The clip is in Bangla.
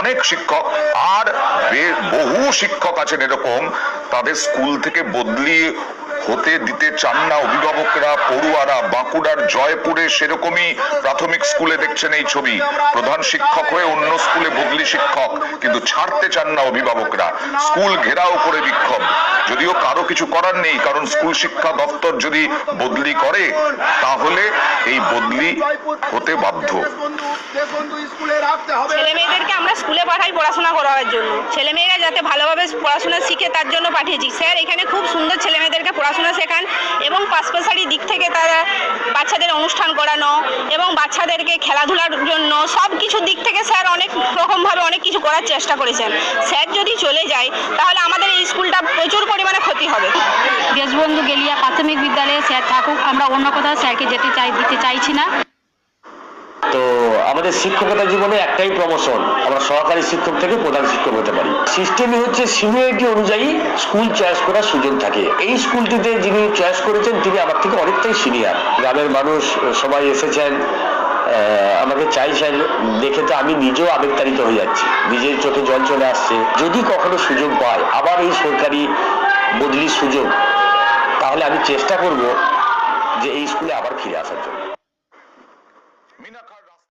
অনেক শিক্ষক আর বহু শিক্ষক আছেন এরকম। তাদের স্কুল থেকে বদলি হতে দিতে চান না অভিভাবকরা। পড়ুয়ারা বাঁকুড়ার জয়পুরে সেরকমই প্রাথমিক স্কুলে দেখছেন এই ছবি। প্রধান শিক্ষক হয়ে অন্য স্কুলে বদলি শিক্ষক কিন্তু ছাড়তে চান না অভিভাবকরা। স্কুল ঘেরাও করে বিক্ষোভ। যদিও কারও কিছু করার নেই কারণ স্কুল শিক্ষা দপ্তর যদি বদলি করে তাহলে এই বদলি হতে বাধ্য। স্কুলে পাঠাই পড়াশোনা করার জন্য। ছেলে মেয়েরা যাতে ভালোভাবে পড়াশোনা শিখে তার জন্য পাঠিয়েছি। স্যার, এখানে খুব সুন্দর ছেলেমেয়েদেরকে পড়াশোনা শেখান এবং পাশপাশারি দিক থেকে তারা বাচ্চাদের অনুষ্ঠান করানো এবং বাচ্চাদেরকে খেলাধুলার জন্য সব কিছু দিক থেকে স্যার অনেক রকমভাবে অনেক কিছু করার চেষ্টা করেছেন। স্যার যদি চলে যায়, তাহলে আমাদের এই স্কুলটা প্রচুর পরিমাণে ক্ষতি হবে। দেশবন্ধু গেলিয়া প্রাথমিক বিদ্যালয়ে স্যার থাকুক, আমরা অন্য কোথাও স্যারকে যেতে চাই, দিতে চাইছি না। আমাদের শিক্ষকতা জীবনে একটাই প্রমোশন আমরা সহকারী শিক্ষক থেকে প্রধান শিক্ষক হতে পারি। সিস্টেমই হচ্ছে সিনিয়রিটি অনুযায়ী স্কুল চয়েস করার সুযোগ থাকে। এই স্কুলটিতে যিনি চয়েস করেছেন, তিনি আমার থেকে অনেকটাই সিনিয়র গ্রামের মানুষ, সবাই এসেছেন আমাকে চাইছেন দেখে তো আমি নিজেও আবেগতাড়িত হয়ে যাচ্ছি। নিজের চোখে জল চলে আসছে। যদি কখনো সুযোগ পায় আবার এই সরকারি বদলির সুযোগ, তাহলে আমি চেষ্টা করব যে এই স্কুলে আবার ফিরে আসার জন্য।